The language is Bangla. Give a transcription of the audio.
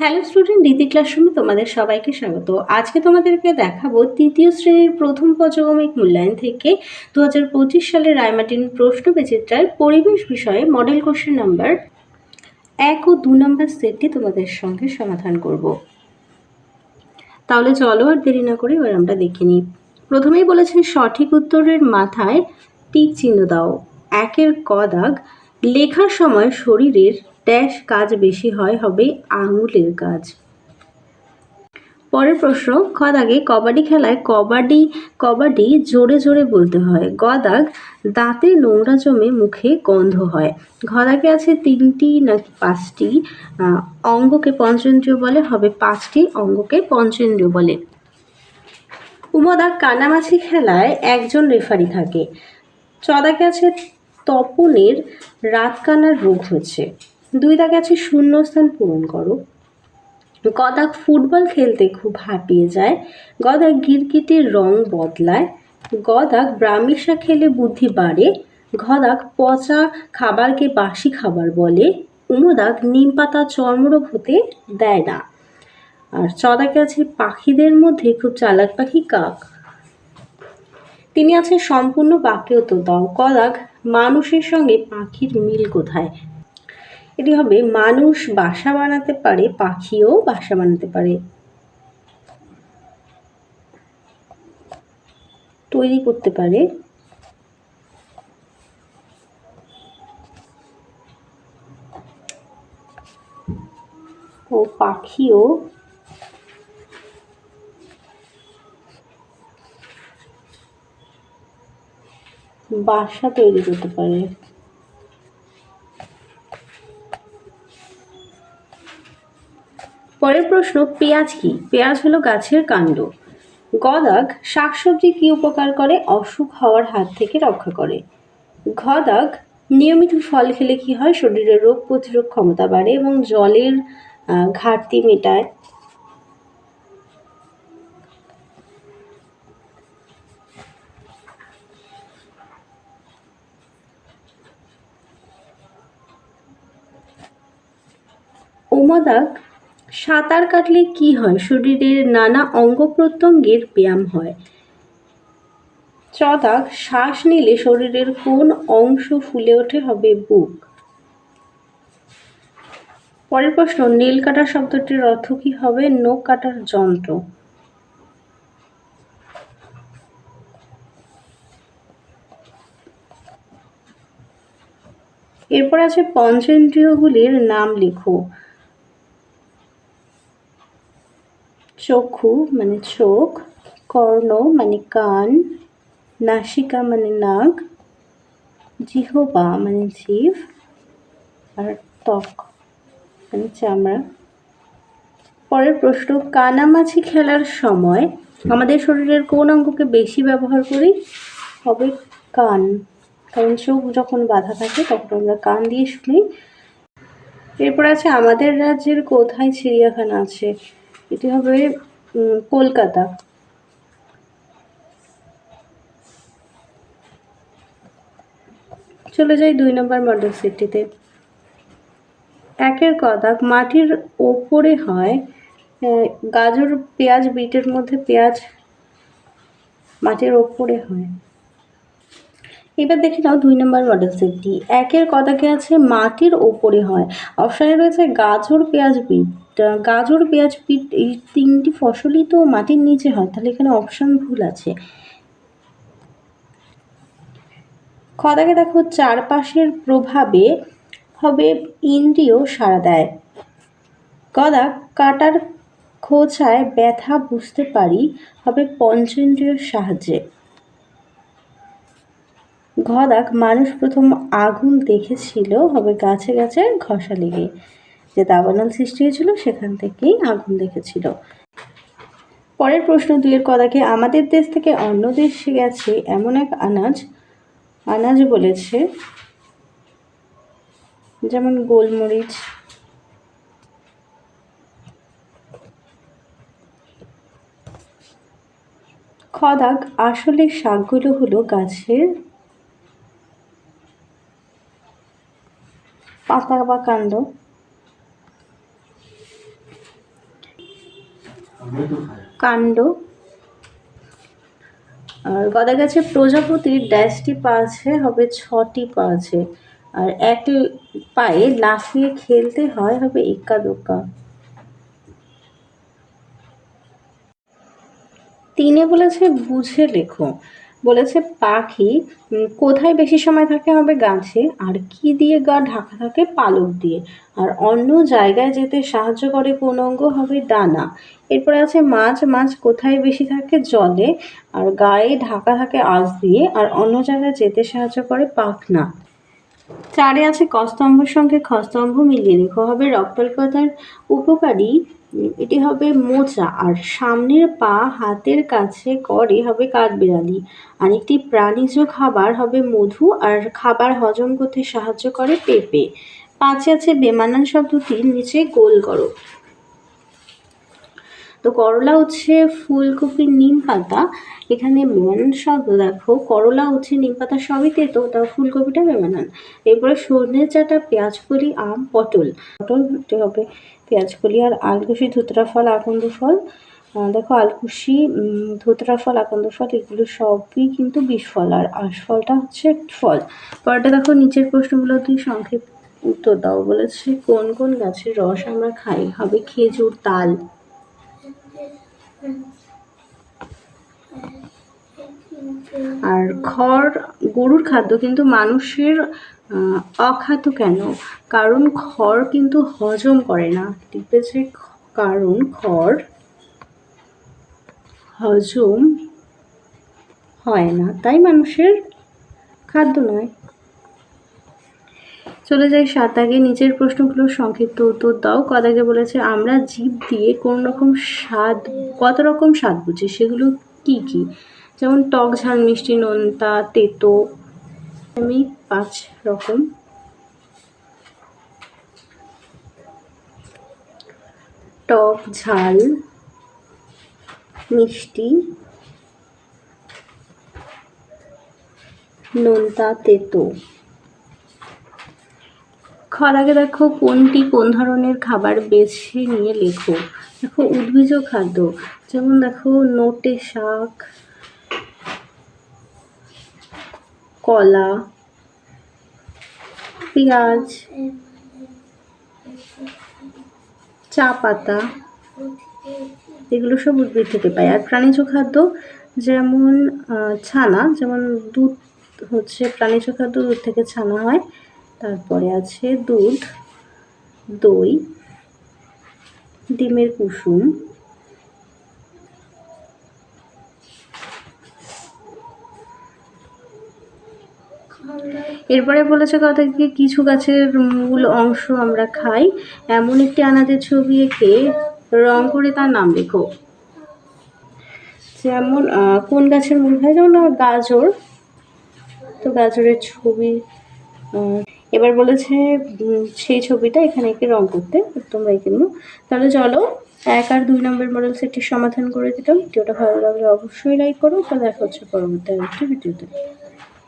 হ্যালো স্টুডেন্ট রীতি ক্লাসরুমে তোমাদের সবাইকে স্বাগত। আজকে তোমাদেরকে দেখাবো তৃতীয় শ্রেণির প্রথম পর্যক্রমিক মূল্যায়ন থেকে দু হাজার পঁচিশ সালের রায়মাটিন প্রশ্ন বিচিত্রায় পরিবেশ বিষয়ে মডেল কোশ্চেন নাম্বার এক ও দু নম্বর সেটটি তোমাদের সঙ্গে সমাধান করব। তাহলে চলো আর দেরি না করে এবার আমরা দেখে নিই। প্রথমেই বলেছেন সঠিক উত্তরের মাথায় টিক চিহ্ন দাও। একের ক দাগ লেখার সময় শরীরের ড্যাশ কাজ বেশি হয়, হবে আঙুলের কাজ। পরের প্রশ্ন খ কবাডি খেলায় কবাডি কবাডি জোরে জোরে বলতে হয়। গ দাগ দাঁতে নোংরা জমে মুখে গন্ধ হয়। ঘ আছে তিনটি নাকি পাঁচটি? অঙ্গকে পঞ্চেন্দ্রিয় বলে, হবে পাঁচটি অঙ্গকে পঞ্চেন্দ্রিয় বলে। উমদাগ কানামাছি খেলায়? একজন রেফারি থাকে। চদাকে আছে তপনের রাত কানার রোগ হয়েছে দুই দাগে আছে শূন্যস্থান পূরণ করো। গদাক ফুটবল খেলতে খুব হাঁপিয়ে যায়। গদাক গিরগিটির রং বদলায়। গদাক ব্রাহ্মিশা খেলে বুদ্ধি বাড়ে। ঘদাক পচা খাবারকে বাসি খাবার বলে। উমদাক নিম পাতা চর্মরোগ হতে দেয় না। আর চদাকে আছে পাখিদের মধ্যে খুব চালাক পাখি কাক। তিনি আছে সম্পূর্ণ বাক্যে তো দাও। কদাক মানুষের সঙ্গে পাখির মিল কোথায়? এটি হবে, মানুষ বাসা বানাতে পারে, পাখিও বাসা বানাতে পারে। তৈরি করতে পারে। ও পাখিও বাসা তৈরি করতে পারে। পরের প্রশ্ন, পেঁয়াজ কি? পেঁয়াজ হলো গাছের কাণ্ড। গদাগ শাকসবজি কি উপকার করে? অসুখ হওয়ার হাত থেকে রক্ষা করে। ঘদাগ নিয়মিত ফল খেলে কি হয়? শরীরের রোগ প্রতিরোধ ক্ষমতা বাড়ে এবং জলের ঘাটতি মেটায়। ওমাদাক সাঁতার কাটলে কি হয়? শরীরের নানা অঙ্গ প্রত্যঙ্গের ব্যায়াম হয়। চদাক শ্বাস নিলে শরীরের কোন অংশ ফুলে ওঠে হবে বুক। পরের প্রশ্ন, নীল কাটার শব্দটির অর্থ কি হবে? নখ কাটার যন্ত্র। এরপর আছে পঞ্চেন্দ্রিয়গুলির নাম লিখো। চক্ষু মানে চোখ কর্ণ মানে কান নাসিকা মানে নাক জিহবা মানে জিভ আর ত্বক মানে চামড়া। পরের প্রশ্ন কানামাছি খেলার সময় আমাদের শরীরের কোন অঙ্গকে বেশি ব্যবহার করি? হবে কান। কারণ চোখ যখন বাধা থাকে তখন আমরা কান দিয়ে শুনি। এরপর আছে আমাদের রাজ্যের কোথায় চিড়িয়াখানা আছে? এটি হবে কলকাতা। চলে যাই দুই নম্বর মডেল সেটটিতে একের কদাক মাটির ওপরে হয় গাজর, পেঁয়াজ, বিটের মধ্যে পেঁয়াজ মাটির ওপরে হয়। এবার দেখে নাও দুই নম্বর মডেল সেটটি একের কদাকে আছে মাটির ওপরে হয়। অপশানে রয়েছে গাজর, পেঁয়াজ, বিট। গাজর, পেঁয়াজ, বিট, এই তিনটি ফসলই তো মাটির নিচে হয়, তাহলে এখানে অপশান ভুল আছে। খদাকে দেখো, চারপাশের প্রভাবে হবে ইন্দ্রিয় সাড়া দেয়। গদা, কাটার খোঁচায় ব্যথা বুঝতে পারি, হবে পঞ্চেন্দ্রিয়র সাহায্যে। ঘদাক মানুষ প্রথম আগুন দেখেছিল, হবে গাছে গাছে ঘষা লেগে। যে দাবানল সৃষ্টি হয়েছিল, সেখান থেকেই আগুন দেখেছিল। পরের প্রশ্ন, দুইয়ের কদাকে আমাদের দেশ থেকে অন্য দেশে গেছে এমন এক আনাজ? আনাজ বলেছে, যেমন গোলমরিচ। খদাক, আসলে শাকগুলো হলো গাছের পাতা বা কাণ্ড। কাণ্ড। আর গদা গাছে প্রজাপতির ড্যাশটি পা আছে হবে ছটি পা আছে আর এক পায়ে লাফিয়ে খেলতে হয়, হবে ইক্কা দোকা তিনে বলেছে, বুঝে লেখো। বলেছে, পাখি কোথায় বেশি সময় থাকে হবে গাছে? আর কি দিয়ে গা ঢাকা থাকে পালক দিয়ে? আর অন্য জায়গায় যেতে সাহায্য করে কোন অঙ্গ হবে ডানা? এরপরে আছে, মাছ মাছ কোথায় বেশি থাকে জলে? আর গায়ে ঢাকা থাকে আঁশ দিয়ে? আর অন্য জায়গায় যেতে সাহায্য করে পাখনা? চারে আছে, কস্তম্ভের সঙ্গে খস্তম্ভ মিলিয়ে লেখো হবে রক্তল্পতার উপকারী এটি হবে মোচা আর সামনের পা হাতের কাছে করে হবে কাঠবিড়ালি। আর একটি প্রাণীজ খাবার হবে মধু আর খাবার হজম করতে সাহায্য করে পেঁপে। পাঁচে আছে বেমানান শব্দটির নিচে গোল করো। তো করলা হচ্ছে ফুলকপি নিম পাতা। এখানে বেমানান শব্দ দেখো, করলা হচ্ছে নিম পাতা সবই তেতো, তাও ফুলকপিটা বেমানান এরপরে সজনে চাটা পেঁয়াজ কলি আম, পটল। পটল হতে হবে পেঁয়াজ কলি আর আলকুশি, ধুতরা ফল, আকন্দ ফল। দেখো আলকুশি ধুতরা ফল, আকন্দ ফল, এগুলো সবই কিন্তু বিষ ফল, আর আঁশফলটা হচ্ছে ফল। পরেরটা দেখো, নিচের প্রশ্নগুলো তুই সংক্ষেপ উত্তর দাও, বলেছে কোন কোন গাছের রস আমরা খাই? হবে খেজুর, তাল। আর খড়, গরুর খাদ্য কিন্তু মানুষের অখাদ্য কেন? কারণ খড় কিন্তু হজম করে না। খ- কারণ খড় হজম হয় না। তাই মানুষের খাদ্য নয়। চলে যাই সাত আগে। নিচের প্রশ্নগুলো সংক্ষিপ্ত উত্তর দাও। কদাকে বলেছে, আমরা জীব দিয়ে কোন রকম স্বাদ, কত রকম স্বাদ বুঝি? সেগুলো কি কি? যেমন টক ঝাল, মিষ্টি নোনতা, তেতো, আমি পাঁচ রকম। টক ঝাল, মিষ্টি, নোনতা, তেতো। খরাগে দেখো কোনটি কোন ধরনের খাবার বেছে নিয়ে লেখো। দেখো উদ্ভিজ খাদ্য, যেমন দেখো নোটে শাক, কলা, পেঁয়াজ, চা পাতা, এগুলো সব উদ্ভিদ থেকে পাই। আর প্রাণীজ খাদ্য যেমন ছানা, যেমন দুধ হচ্ছে, প্রাণীজ খাদ্য দুধ থেকে ছানা হয়। তারপরে আছে দুধ, দই, ডিমের কুসুম, এরপরে বলেছে কথা কি কিছু গাছের মূল অংশ আমরা খাই। এমন একটি আনাজের ছবি এঁকে রং করে তার নাম লেখো। যেমন কোন গাছের মূল হয়? যেমন গাজর। তো গাজরের ছবি এবার বলেছে সেই ছবিটা এখানে একে রং করতে, তোমরা এঁকে নিও। তাহলে চলো, এক আর দুই নম্বর মডেল সেটটি সমাধান করে দিতাম ভিডিওটা ভালো লাগলে অবশ্যই লাইক করো। তাহলে দেখা হচ্ছে পরবর্তী আরেকটি ভিডিওতে।